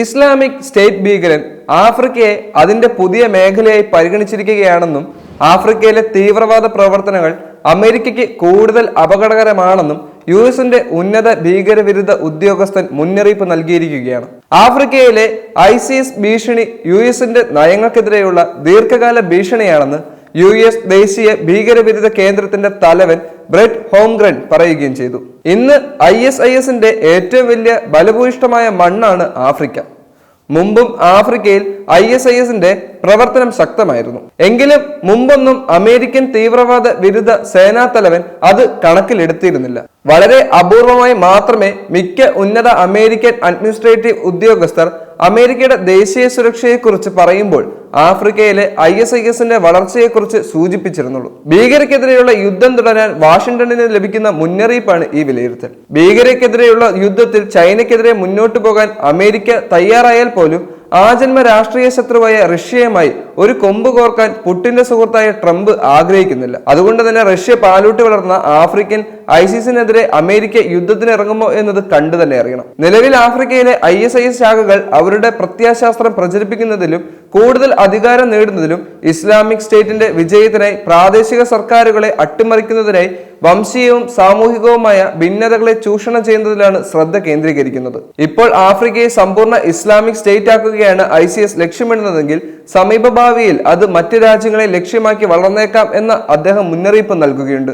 Islamic state ഭീകരൻ ആഫ്രിക്കയെ അതിന്റെ പുതിയ മേഖലയായി പരിഗണിച്ചിരിക്കുകയാണെന്നും ആഫ്രിക്കയിലെ തീവ്രവാദ പ്രവർത്തനങ്ങൾ അമേരിക്കയ്ക്ക് കൂടുതൽ അപകടകരമാണെന്നും യു എസിന്റെ ഉന്നത ഭീകരവിരുദ്ധ ഉദ്യോഗസ്ഥൻ മുന്നറിയിപ്പ് നൽകിയിരിക്കുകയാണ്. ആഫ്രിക്കയിലെ ഐ ഭീഷണി യു എസിന്റെ നയങ്ങൾക്കെതിരെയുള്ള ദീർഘകാല ഭീഷണിയാണെന്ന് യു എസ് ദേശീയ ഭീകരവിരുദ്ധ കേന്ദ്രത്തിന്റെ തലവൻ ബ്രെഡ് ഹോംഗ്രൻ പറയുകയും ചെയ്തു. ഇന്ന് ഐ എസ് ഐ എസിന്റെ ഏറ്റവും വലിയ ബലഭൂയിഷ്ടമായ മണ്ണാണ് ആഫ്രിക്ക. മുമ്പും ആഫ്രിക്കയിൽ ഐ എസ് ഐ എസിന്റെ പ്രവർത്തനം ശക്തമായിരുന്നു. എങ്കിലും മുമ്പൊന്നും അമേരിക്കൻ തീവ്രവാദ വിരുദ്ധ സേനാ തലവൻ അത് കണക്കിലെടുത്തിരുന്നില്ല. വളരെ അപൂർവമായി മാത്രമേ മിക്ക ഉന്നത അമേരിക്കൻ അഡ്മിനിസ്ട്രേറ്റീവ് ഉദ്യോഗസ്ഥർ അമേരിക്കയുടെ ദേശീയ സുരക്ഷയെക്കുറിച്ച് പറയുമ്പോൾ ആഫ്രിക്കയിലെ ഐ എസ് ഐ എസിന്റെ വളർച്ചയെക്കുറിച്ച് സൂചിപ്പിച്ചിരുന്നുള്ളൂ. ഭീകരക്കെതിരെയുള്ള യുദ്ധം തുടരാൻ വാഷിംഗ്ടണിന് ലഭിക്കുന്ന മുന്നറിയിപ്പാണ് ഈ വിലയിരുത്തൽ. ഭീകരക്കെതിരെയുള്ള യുദ്ധത്തിൽ ചൈനയ്ക്കെതിരെ മുന്നോട്ടു പോകാൻ അമേരിക്ക തയ്യാറായാൽ പോലും ആജന്മ രാഷ്ട്രീയ ശത്രുവായ റഷ്യയുമായി ഒരു കൊമ്പ് കോർക്കാൻ പുട്ടിന്റെ സുഹൃത്തായ ട്രംപ് ആഗ്രഹിക്കുന്നില്ല. അതുകൊണ്ട് തന്നെ റഷ്യ പാലൂട്ടി വളർന്ന ആഫ്രിക്കൻ ഐസിസിനെതിരെ അമേരിക്ക യുദ്ധത്തിന് ഇറങ്ങുമോ എന്നത് കണ്ടു തന്നെ അറിയണം. നിലവിൽ ആഫ്രിക്കയിലെ ഐ എസ് ഐ എസ് ശാഖകൾ അവരുടെ പ്രത്യാശാസ്ത്രം പ്രചരിപ്പിക്കുന്നതിലും കൂടുതൽ അധികാരം നേടുന്നതിലും ഇസ്ലാമിക് സ്റ്റേറ്റിന്റെ വിജയത്തിനായി പ്രാദേശിക സർക്കാരുകളെ അട്ടിമറിക്കുന്നതിനായി വംശീയവും സാമൂഹികവുമായ ഭിന്നതകളെ ചൂഷണം ചെയ്യുന്നതിലാണ് ശ്രദ്ധ കേന്ദ്രീകരിക്കുന്നത്. ഇപ്പോൾ ആഫ്രിക്കയെ സമ്പൂർണ ഇസ്ലാമിക് സ്റ്റേറ്റ് ആക്കുകയാണ് ഐ സി എസ് ലക്ഷ്യമിടുന്നതെങ്കിൽ സമീപഭാവിയിൽ അത് മറ്റ് രാജ്യങ്ങളെ ലക്ഷ്യമാക്കി വളർന്നേക്കാം എന്ന് അദ്ദേഹം മുന്നറിയിപ്പ് നൽകുകയുണ്ട്.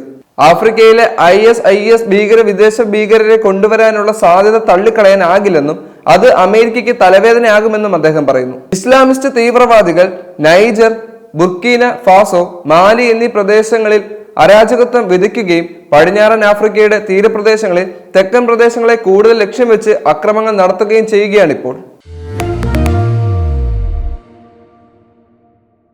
ആഫ്രിക്കയിലെ ഐ എസ് ഐ എസ് ഭീകര വിദേശ ഭീകരരെ കൊണ്ടുവരാനുള്ള സാധ്യത തള്ളിക്കളയാനാകില്ലെന്നും അത് അമേരിക്കയ്ക്ക് തലവേദനയാകുമെന്നും അദ്ദേഹം പറയുന്നു. ഇസ്ലാമിസ്റ്റ് തീവ്രവാദികൾ നൈജർ ബുർക്കീന ഫാസോ മാലി എന്നീ പ്രദേശങ്ങളിൽ അരാജകത്വം വിധിക്കുകയും പടിഞ്ഞാറൻ ആഫ്രിക്കയുടെ തീരപ്രദേശങ്ങളിൽ തെക്കൻ പ്രദേശങ്ങളെ കൂടുതൽ ലക്ഷ്യം വെച്ച് അക്രമങ്ങൾ നടത്തുകയും ചെയ്യുകയാണിപ്പോൾ.